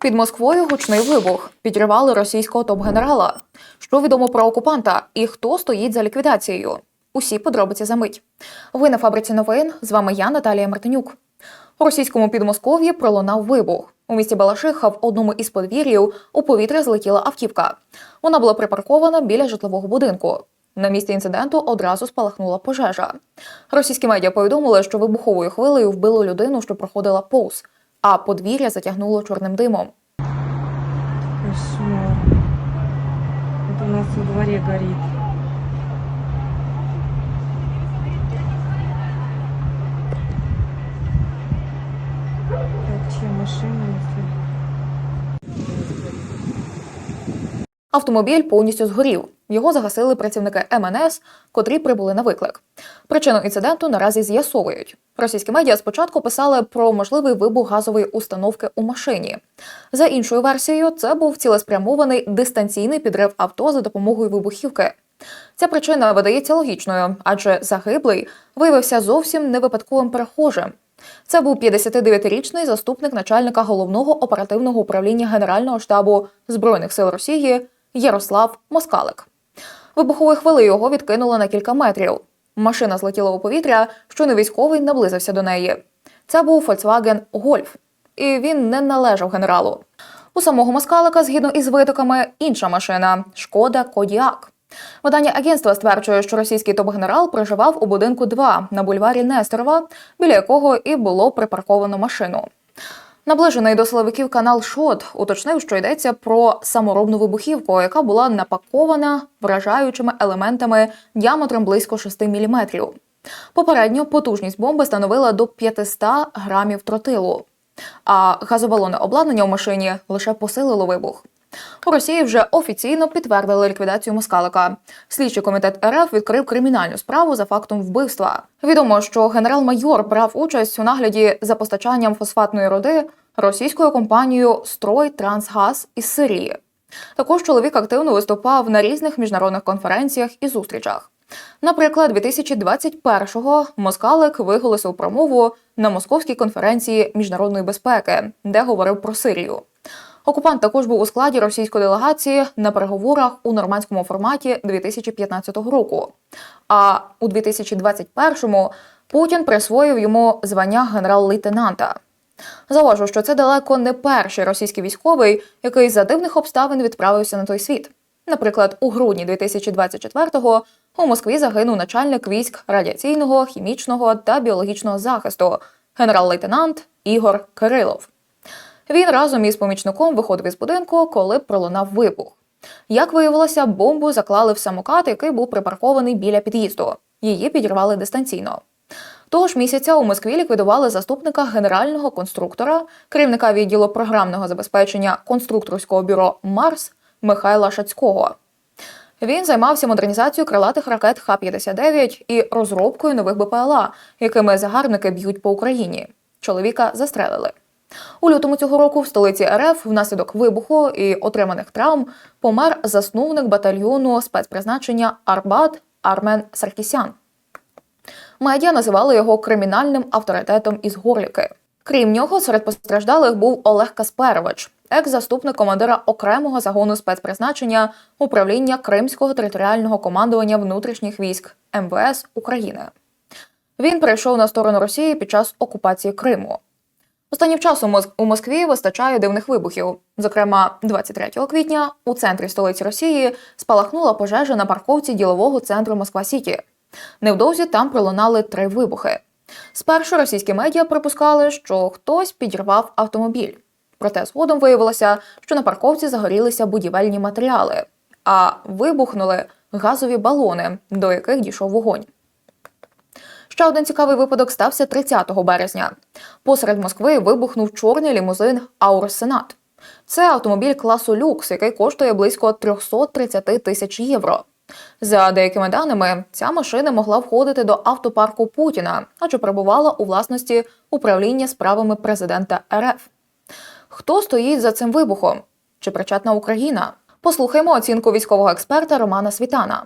Під Москвою гучний вибух. Підривали російського топ-генерала. Що відомо про окупанта і хто стоїть за ліквідацією? Усі подробиці за мить. Ви на фабриці новин. З вами я, Наталія Мартинюк. У російському Підмосков'ї пролунав вибух. У місті Балашиха в одному із подвір'їв у повітря злетіла автівка. Вона була припаркована біля житлового будинку. На місці інциденту одразу спалахнула пожежа. Російські медіа повідомили, що вибуховою хвилею вбило людину, що проходила повз, а подвір'я затягнуло чорним димом. Кошмар. Это у нас во дворе горит. Так, чья машина? если- Автомобіль повністю згорів. Його загасили працівники МНС, котрі прибули на виклик. Причину інциденту наразі з'ясовують. Російські медіа спочатку писали про можливий вибух газової установки у машині. За іншою версією, це був цілеспрямований дистанційний підрив авто за допомогою вибухівки. Ця причина видається логічною, адже загиблий виявився зовсім не випадковим перехожим. Це був 59-річний заступник начальника головного оперативного управління Генерального штабу Збройних сил Росії Ярослав Москалик. Вибуховою хвилею його відкинуло на кілька метрів. Машина злетіла у повітря, щойно військовий наблизився до неї. Це був Volkswagen Golf, і він не належав генералу. У самого Москалика, згідно із витоками, інша машина Шкода Кодіак. Видання агентства стверджує, що російський топ-генерал проживав у будинку 2 на бульварі Нестерова, біля якого і було припарковано машину. Наближений до силовиків канал Шот уточнив, що йдеться про саморобну вибухівку, яка була напакована вражаючими елементами діаметром близько 6 мм. Попередньо потужність бомби становила до 500 грамів тротилу, а газобалонне обладнання у машині лише посилило вибух. У Росії вже офіційно підтвердили ліквідацію москалика. Слідчий комітет РФ відкрив кримінальну справу за фактом вбивства. Відомо, що генерал-майор брав участь у нагляді за постачанням фосфатної роди російською компанією Строй Трансгаз із Сирії. Також чоловік активно виступав на різних міжнародних конференціях і зустрічах. Наприклад, 2021-го Москалик виголосив промову на московській конференції міжнародної безпеки, де говорив про Сирію. Окупант також був у складі російської делегації на переговорах у нормандському форматі 2015 року. А у 2021-му Путін присвоїв йому звання генерал-лейтенанта. Зауважу, що це далеко не перший російський військовий, який за дивних обставин відправився на той світ. Наприклад, у грудні 2024-го у Москві загинув начальник військ радіаційного, хімічного та біологічного захисту генерал-лейтенант Ігор Кирилов. Він разом із помічником виходив із будинку, коли пролунав вибух. Як виявилося, бомбу заклали в самокат, який був припаркований біля під'їзду. Її підірвали дистанційно. Того ж місяця у Москві ліквідували заступника генерального конструктора, керівника відділу програмного забезпечення конструкторського бюро Марс Михайла Шацького. Він займався модернізацією крилатих ракет Х-59 і розробкою нових БПЛА, якими загарбники б'ють по Україні. Чоловіка застрелили. У лютому цього року в столиці РФ внаслідок вибуху і отриманих травм помер засновник батальйону спецпризначення Арбат Армен Саркісян. Медіа називали його кримінальним авторитетом із Горліки. Крім нього, серед постраждалих був Олег Касперович, екс-заступник командира окремого загону спецпризначення управління Кримського територіального командування внутрішніх військ МВС України. Він перейшов на сторону Росії під час окупації Криму. Останнім часом у Москві вистачає дивних вибухів. Зокрема, 23 квітня у центрі столиці Росії спалахнула пожежа на парковці ділового центру Москва Сіті. Невдовзі там пролунали три вибухи. Спершу російські медіа припускали, що хтось підірвав автомобіль. Проте згодом виявилося, що на парковці загорілися будівельні матеріали, а вибухнули газові балони, до яких дійшов вогонь. Ще один цікавий випадок стався 30 березня. Посеред Москви вибухнув чорний лімузин Аурус Сенат. Це автомобіль класу люкс, який коштує близько 330 тисяч євро. За деякими даними, ця машина могла входити до автопарку Путіна, адже перебувала у власності управління справами президента РФ. Хто стоїть за цим вибухом? Чи причетна Україна? Послухаймо оцінку військового експерта Романа Світана.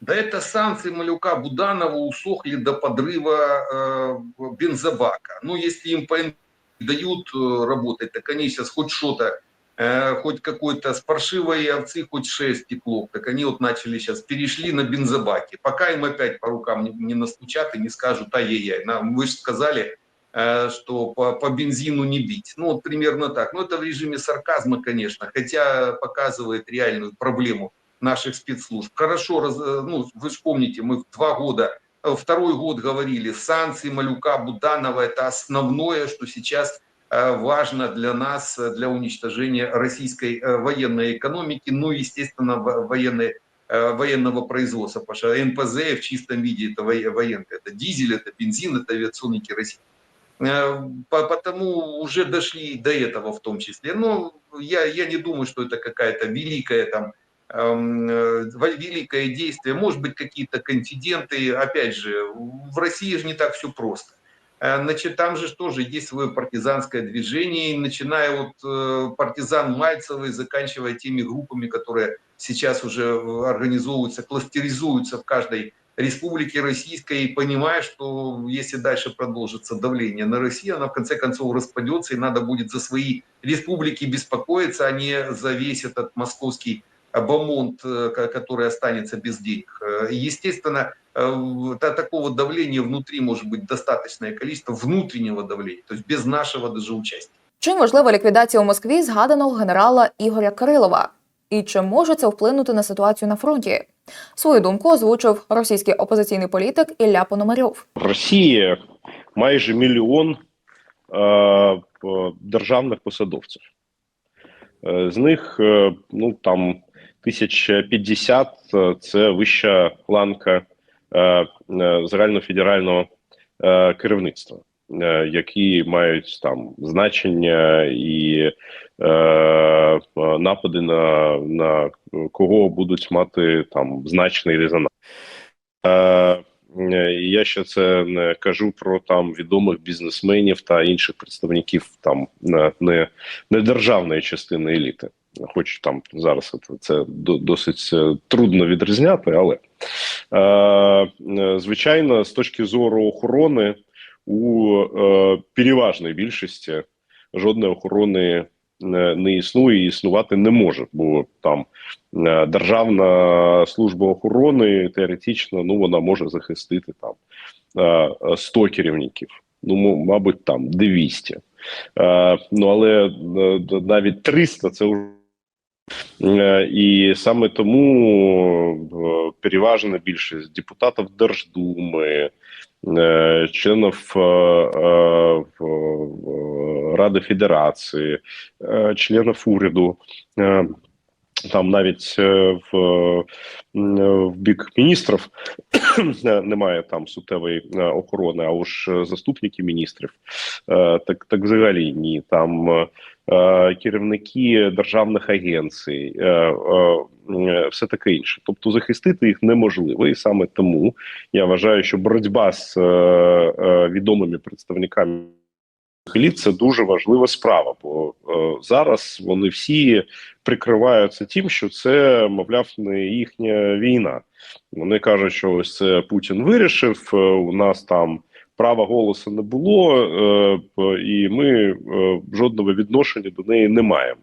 Да это санкции Малюка Буданова усохли до подрыва э, бензобака. Ну, если им по дают э, работать, так они сейчас хоть что-то э, хоть какой-то с паршивой овцы, хоть шесть текло, так они вот начали сейчас, перешли на бензобаки. Пока им опять по рукам не, не настучат и не скажут, ай-яй-яй, вы же сказали, э, что по, по бензину не бить. Ну, вот примерно так. Но это в режиме сарказма, конечно, хотя показывает реальную проблему наших спецслужб. Хорошо, раз, э, ну, вы же помните, мы два года, второй год говорили, санкции Малюка, Буданова, это основное, что сейчас важно для нас, э, для уничтожения российской э, военной экономики, ну, естественно, во- военной э, военного производства, потому что НПЗ в чистом виде это военка, это дизель, это бензин, это. Э, по- Потому уже дошли до этого в том числе. Но я, я не думаю, что это какая-то великая там эм, э, великое действие. Может быть, какие-то конфиденты. Опять же, в России же не так все просто. Э, Значит, там же тоже есть свое партизанское движение, начиная от э, партизан Мальцевой, заканчивая теми группами, которые сейчас уже организовываются, кластеризуются в каждой республике российской, и понимая, что если дальше продолжится давление на Россию, она в конце концов распадется, и надо будет за свои республики беспокоиться, а не за весь этот московский бомонд, э, ко- который останется без денег. Естественно, такого давления внутри может быть достаточное количество внутреннего давления, то есть без нашего даже участия. Чим важлива ліквідація у Москві згаданого генерала Ігоря Кирилова? І чи може це вплинути на ситуацію на фронті? Свою думку озвучив російський опозиційний політик Ілля Пономарьов. В Росії майже мільйон е, е, державних посадовців. Е, з них е, ну там 1050 – це вища ланка е, е, загальнофедерального е, керівництва, е, які мають там значення і е, е, напади на, на кого будуть мати там значний резонанс. Е, Е, Я ще це не кажу про там відомих бізнесменів та інших представників там не, не державної частини еліти. Хоч там зараз це, досить е, трудно відрізняти, але е, е, звичайно, з точки зору охорони, у переважної більшості жодної охорони не, існує і існувати не може, бо там Державна служба охорони теоретично ну вона може захистити там е, е, 100 керівників. Ну, мабуть, там 200. Е, Ну але навіть 300 це вже. Е, І саме тому е, переважна більшість депутатів Держдуми, е, членів Ради Федерації, членів уряду. там навіть в, в бік міністрів немає там суттєвої е, охорони, а уж заступники міністрів, так, так взагалі ні. Там керівники державних агенцій, е, е, е, все таке інше. Тобто захистити їх неможливо, і саме тому я вважаю, що боротьба з е, е, відомими представниками еліт – це дуже важлива справа, бо е, зараз вони всі прикриваються тим, що це, мовляв, не їхня війна. Вони кажуть, що ось це Путін вирішив. е, У нас там права голосу не було, е, і ми е, жодного відношення до неї не маємо.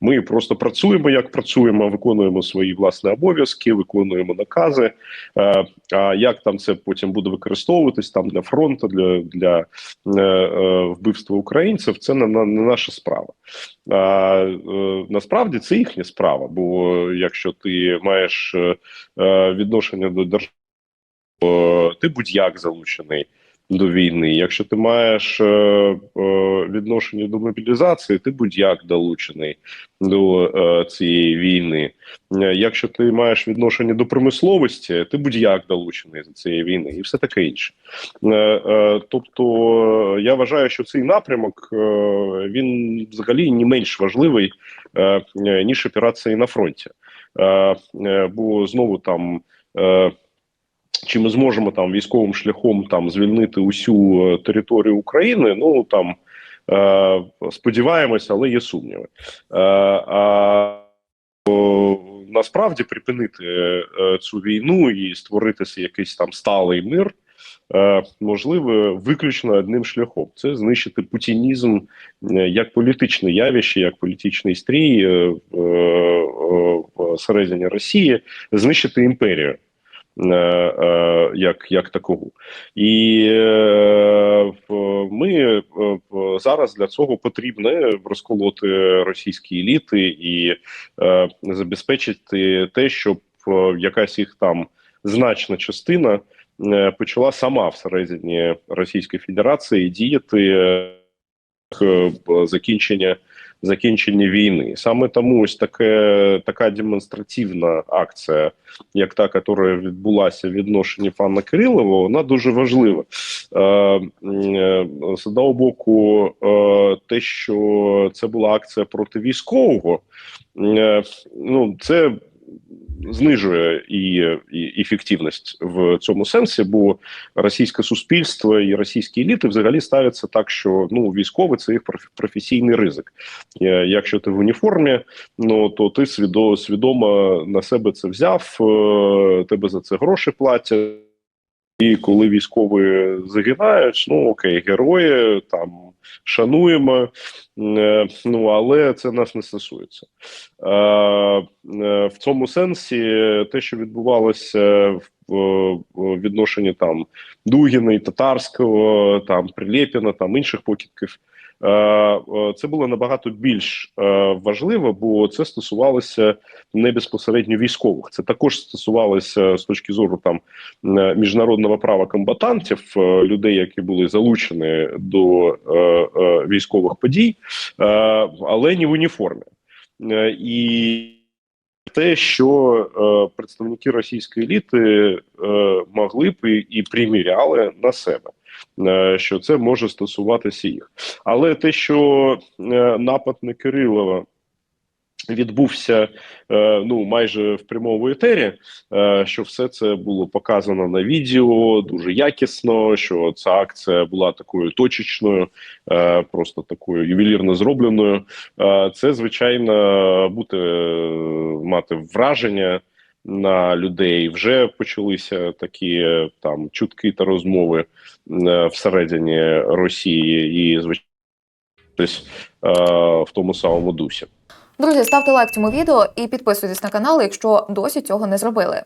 Ми просто працюємо як працюємо, виконуємо свої власні обов'язки, виконуємо накази. Е, А як там це потім буде використовуватись там для фронту, для, для вбивства українців, це не, не, наша справа. А, насправді це їхня справа, бо якщо ти маєш відношення до держави, ти будь-як залучений до війни. Якщо ти маєш е, е, відношення до мобілізації, ти будь-як долучений до е, цієї війни. Е, Якщо ти маєш відношення до промисловості, ти будь-як долучений до цієї війни, і все таке інше. Е, е, тобто, е, я вважаю, що цей напрямок е, він взагалі не менш важливий е, ніж операції на фронті. Е, е, бо знову там. Е, чи ми зможемо там військовим шляхом там звільнити усю е, територію України? Ну там е, сподіваємося, але є сумніви. Е, а о, насправді припинити е, цю війну і створити якийсь там сталий мир. е, можливе виключно одним шляхом: це знищити путінізм е, як політичне явище, як політичний стрій е, е, е, всередині Росії, знищити імперію. Е, е, Як, як такову, і е, ми зараз для цього потрібно розколоти російські еліти і забезпечити те, щоб якась їх там значна частина почала сама всередині Російської Федерації діяти закінчення закінчення війни. Саме тому ось таке така демонстративна акція, як та, яка відбулася в відношенні пана Кирилова, вона дуже важлива. Е, е, з одного боку, е, те, що це була акція проти військового, е, ну це знижує і, і ефективність в цьому сенсі, бо російське суспільство і російські еліти взагалі ставляться так, що ну військовий це їх проф- професійний ризик. Е, Якщо ти в уніформі, ну то ти свідо, свідомо на себе це взяв, е, тебе за це гроші платять. І коли військові загинають, ну окей, герої там шануємо, е, ну але це нас не стосується. Е, в цьому сенсі те, що відбувалося в, відношенні там Дугіна і Татарського, там Прилєпіна, там інших покидьків. Е, е, Це було набагато більш е, важливо, бо це стосувалося не безпосередньо військових. Це також стосувалося з точки зору там міжнародного права комбатантів, людей, які були залучені до військових подій, але не в уніформі. І те, що е, представники російської еліти е, могли б і, і приміряли на себе, що це може стосуватися їх. Але те, що е, напад на Кирилова відбувся е, ну майже в прямому етері, е, що все це було показано на відео дуже якісно. Що ця акція була такою точечною, е, просто такою ювелірно зробленою. Е, це звичайно е, мати враження. На людей вже почалися такі е, там чутки та розмови е, всередині Росії, і звичайно е, в тому самому дусі. Друзі, ставте лайк цьому відео і підписуйтесь на канал, якщо досі цього не зробили.